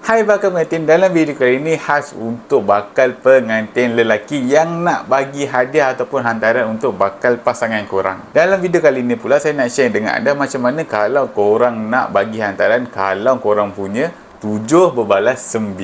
Hai bakal pengantin, dalam video kali ini khas untuk bakal pengantin lelaki yang nak bagi hadiah ataupun hantaran untuk bakal pasangan korang. Dalam video kali ini pula saya nak share dengan anda macam mana kalau korang nak bagi hantaran kalau korang punya 7 berbalas 9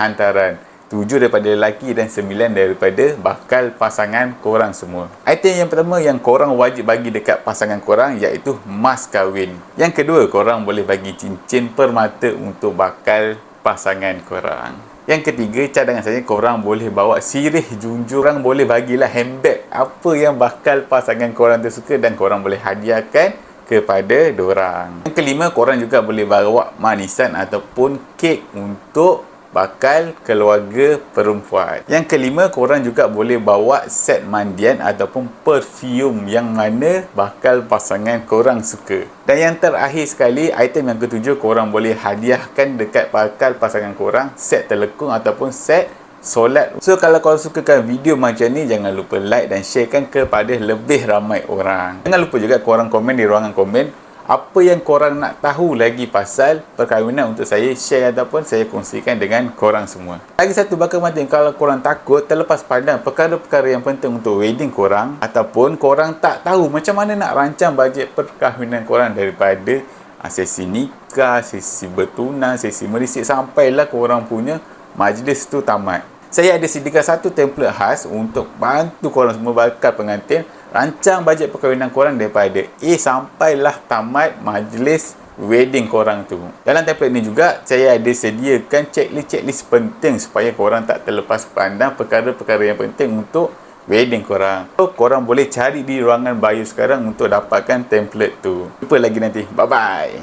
hantaran. 7 daripada lelaki dan 9 daripada bakal pasangan korang semua. Item yang pertama yang korang wajib bagi dekat pasangan korang iaitu mas kahwin. Yang kedua, korang boleh bagi cincin permata untuk bakal pasangan korang. Yang ketiga, cadangan saya korang boleh bawa sirih junjung. Korang boleh bagilah handbag apa yang bakal pasangan korang tu suka dan korang boleh hadiahkan kepada dorang. Yang kelima, korang juga boleh bawa manisan ataupun kek untuk bakal keluarga perempuan. Yang kelima, korang juga boleh bawa set mandian ataupun perfume yang mana bakal pasangan korang suka. Dan yang terakhir sekali, item yang ketujuh, korang boleh hadiahkan dekat bakal pasangan korang set telekung ataupun set solat. So kalau korang sukakan video macam ni jangan lupa like dan sharekan kepada lebih ramai orang. Jangan lupa juga korang komen di ruangan komen apa yang korang nak tahu lagi pasal perkahwinan untuk saya share ataupun saya kongsikan dengan korang semua. Lagi satu bakal penting kalau korang takut terlepas pandang perkara-perkara yang penting untuk wedding korang ataupun korang tak tahu macam mana nak rancang bajet perkahwinan korang daripada ah, sesi nikah, sesi bertunang, sesi merisik sampailah korang punya majlis tu tamat. Saya ada sediakan satu template khas untuk bantu korang semua bakal pengantin rancang bajet perkahwinan korang daripada A sampailah tamat majlis wedding korang tu. Dalam template ni juga saya ada sediakan checklist-checklist penting supaya korang tak terlepas pandang perkara-perkara yang penting untuk wedding korang. So, korang boleh cari di ruangan bio sekarang untuk dapatkan template tu. Jumpa lagi nanti. Bye-bye.